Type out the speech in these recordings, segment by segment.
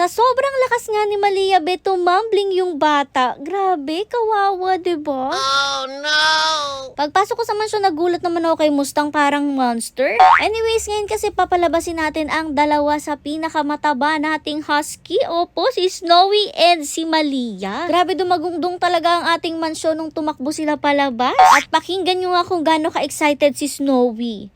Sa sobrang lakas nga ni Malia be, tumambling yung bata. Grabe, kawawa, 'di ba? Oh no! Pagpasok ko sa mansyon, nagulat naman ako kay Mustang parang monster. Anyways, ngayon kasi papalabasin natin ang dalawa sa pinakamataba nating husky. Opo, si Snowy and si Malia. Grabe dumagungdong talaga ang ating mansyon nung tumakbo sila palabas. At pakinggan nyo nga kung gaano ka-excited si Snowy.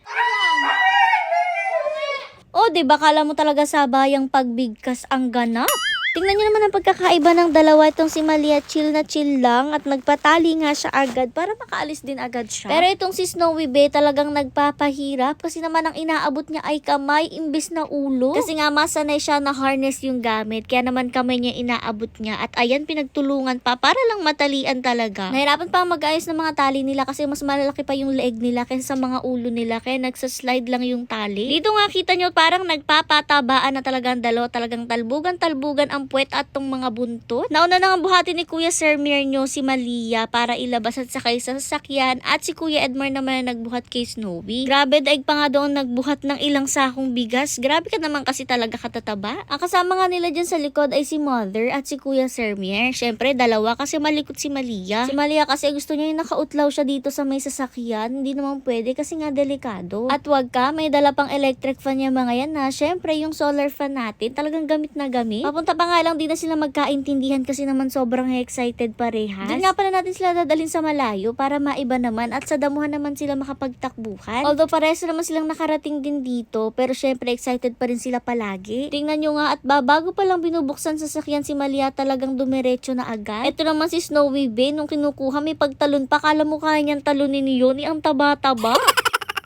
O, di ba kala mo talaga sa bayang pagbigkas ang ganap? Tingnan nyo naman ang pagkakaiba ng dalawa. Itong si Malia, chill na chill lang at nagpatali nga siya agad para makaalis din agad siya. Pero itong si Snowy Bay talagang nagpapahirap kasi naman ang inaabot niya ay kamay imbis na ulo. Kasi nga masanay siya na harness yung gamit kaya naman kamay niya inaabot niya at ayan pinagtulungan pa para lang matalian talaga. Nahirapan pa mag-ayos ng mga tali nila kasi mas malalaki pa yung leeg nila kaysa sa mga ulo nila kaya nagsaslide lang yung tali. Dito nga kita nyo parang nagpapatabaan na talagang dalawa talagang talbugan-talbugan ang puwet at tong mga buntot. Nauna na ang buhati ni Kuya Sermier nyo si Malia para ilabas at sakay sa sasakyan at si Kuya Edmar naman ang nagbuhat kay Snowy. Grabe daig pa nga doon nagbuhat ng ilang sakong bigas. Grabe ka naman kasi talaga katataba. Ang kasama nga nila dyan sa likod ay si Mother at si Kuya Sermier. Syempre dalawa kasi malikot si Malia. Si Malia kasi gusto niya yung nakautlaw siya dito sa may sasakyan. Hindi naman pwede kasi nga delikado. At wag ka, may dala pang electric fan niya mga yan na. Syempre yung solar fan natin talagang gamit na gamit. Papunta pa nga lang di na sila magkaintindihan kasi naman sobrang excited parehas. Diyan nga pala natin sila dadalhin sa malayo para maiba naman at sa damuhan naman sila makapagtakbuhan. Although parehas naman silang nakarating din dito pero syempre excited pa rin sila palagi. Tingnan nyo nga at babago pa lang binubuksan sa sakyan si Malia talagang dumiretso na agad. Ito naman si Snowy Bay nung kinukuha may pagtalon pa kala mo kaya niyang talunin ni Yoni ang taba-taba.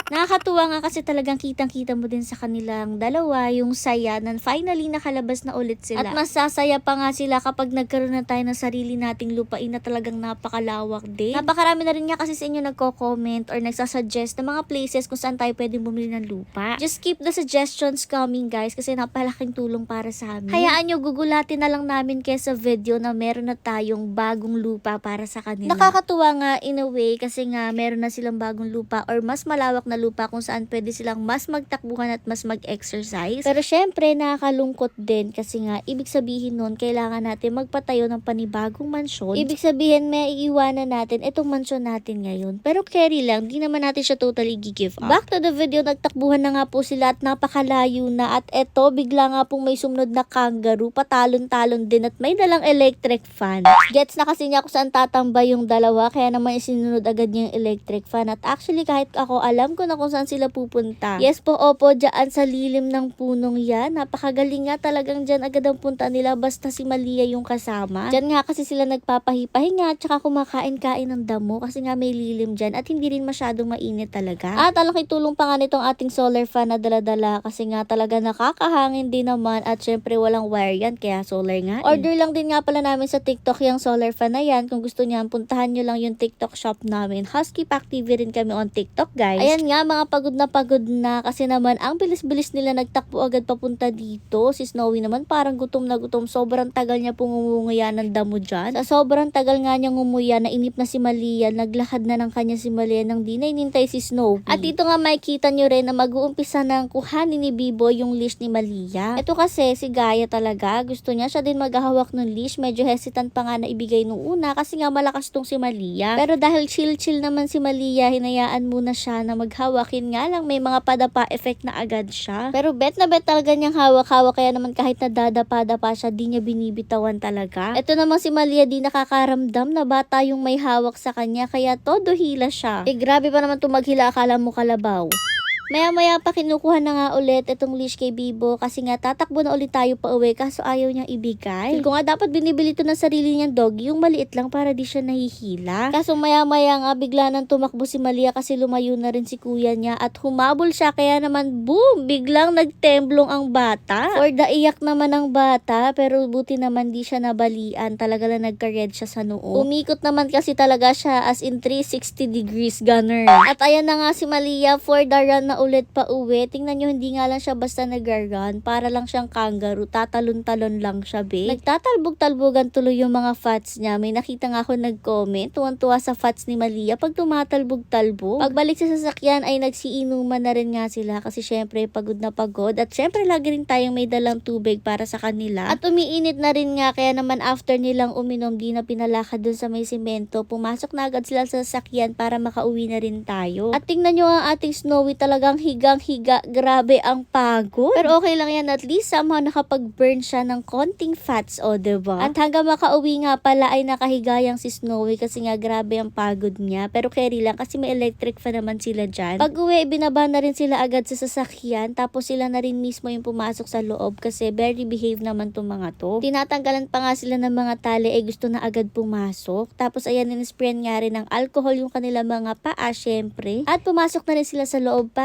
Nakakatuwa nga kasi talagang kitang-kita mo din sa kanilang dalawa yung saya na finally nakalabas na ulit sila. At masasaya pa nga sila kapag nagkaroon na tayo ng sarili nating lupain na talagang napakalawak din. Napakarami na rin nga kasi sa inyo nagko-comment or nagsasuggest ng mga places kung saan tayo pwedeng bumili ng lupa. Just keep the suggestions coming guys kasi napalaking tulong para sa amin. Hayaan nyo, gugulatin na lang namin kayo sa video na meron na tayong bagong lupa para sa kanila. Nakakatuwa nga in a way kasi nga meron na silang bagong lupa or mas malawak na lupa kung saan pwede silang mas magtakbuhan at mas mag-exercise. Pero syempre, nakakalungkot din kasi nga, ibig sabihin nun, kailangan natin magpatayo ng panibagong mansyon. Ibig sabihin, may iiwanan natin itong mansyon natin ngayon. Pero carry lang, di naman natin siya totally give up. Back to the video, nagtakbuhan na nga po sila at napakalayo na at eto, bigla nga pong may sumunod na kangaroo, patalon-talon din at may dalang electric fan. Gets na kasi niya kung saan tatambay yung dalawa, kaya naman isinunod agad niya yung electric fan. At actually, kahit ako, alam ko na kung saan sila pupunta. Yes po, opo, dyan sa lilim ng punong yan. Napakagaling nga talagang dyan agad ang punta nila basta si Malia yung kasama. Dyan nga kasi sila nagpapahipahinga tsaka kumakain-kain ng damo kasi nga may lilim dyan at hindi rin masyadong mainit talaga. At alaki tulong pa nga nitong ating solar fan na daladala kasi nga talaga nakakahangin din naman at syempre walang wire yan kaya solar nga. eh. Order lang din nga pala namin sa TikTok yung solar fan na yan. Kung gusto niyan, puntahan nyo lang yung TikTok shop namin. Husky Pack TV rin kami on TikTok guys. Ayan nga mga pagod na pagod na kasi naman ang bilis-bilis nila nagtakbo agad papunta dito. Si Snowy naman parang gutom na gutom. Sobrang tagal niya pong umunguya ng damo dyan. Sa sobrang tagal nga niyang umuya, nainip na si Malia. Naglakad na ng kanya si Malia nang di na inintay si Snowy. At dito nga makikita nyo rin na mag-uumpisa ng kuhanin ni Bibo yung leash ni Malia. Ito kasi si Gaia talaga. Gusto niya siya din maghahawak ng leash. Medyo hesitant pa nga na ibigay nung una kasi nga malakas tong si Malia. Pero dahil chill-chill naman si Malia, hinayaan muna siya na maghawakin nga lang may mga padapa effect na agad siya. Pero bet na bet talaga niyang hawak-hawak kaya naman kahit na dadapa-dapa siya, di niya binibitawan talaga. Ito namang si Malia di nakakaramdam na bata yung may hawak sa kanya kaya todo hila siya. Eh grabe pa naman tumaghila akala mo kalabaw. Maya-maya pa kinukuha na nga ulit itong leash kay Bibo kasi nga tatakbo na ulit tayo pa uwi kaso ayaw niyang ibigay. Feel nga dapat binibili to ng sarili niyang dog yung maliit lang para di siya nahihila. Kaso maya-maya nga bigla nang tumakbo si Malia kasi lumayo na rin si kuya niya at humabol siya kaya naman boom! Biglang nagtemblong ang bata. For the iyak naman ng bata pero buti naman di siya nabalian. Talaga lang nagka-red siya sa noo. Umikot naman kasi talaga siya as in 360 degrees gunner. At ayan na nga si Malia for the run na ulit pa uwi. Tingnan nyo, hindi nga lang siya basta nag-run. Para lang siyang kangaroo. Tatalon-talon lang siya, be. Nagtatalbog-talbogan tuloy yung mga fats niya. May nakita nga ako nag-comment. Tuwan-tuwa sa fats ni Malia pag tumatalbog-talbog. Pagbalik sa sasakyan ay nagsiinuman na rin nga sila kasi syempre pagod na pagod. At syempre lagi rin tayong may dalang tubig para sa kanila. At umiinit na rin nga kaya naman after nilang uminom di na pinalakad dun sa may simento. Pumasok na agad sila sa sasakyan para makauwi na rin tayo. At tingnan nyo ang ating Snowy talagang higang-higa. Grabe ang pagod. Pero okay lang yan. At least somehow nakapag-burn siya ng konting fats o, diba? At hanggang makauwi nga pala ay nakahigayang si Snowy kasi nga grabe ang pagod niya. Pero carry lang kasi may electric fan naman sila dyan. Pag uwi, binaba na rin sila agad sa sasakyan. Tapos sila na rin mismo yung pumasok sa loob kasi very behave naman tong mga to. Tinatanggalan pa nga sila ng mga tali eh gusto na agad pumasok. Tapos ayan, in-sprayan nga rin ng alcohol yung kanila mga paa syempre. At pumasok na rin sila sa loob pa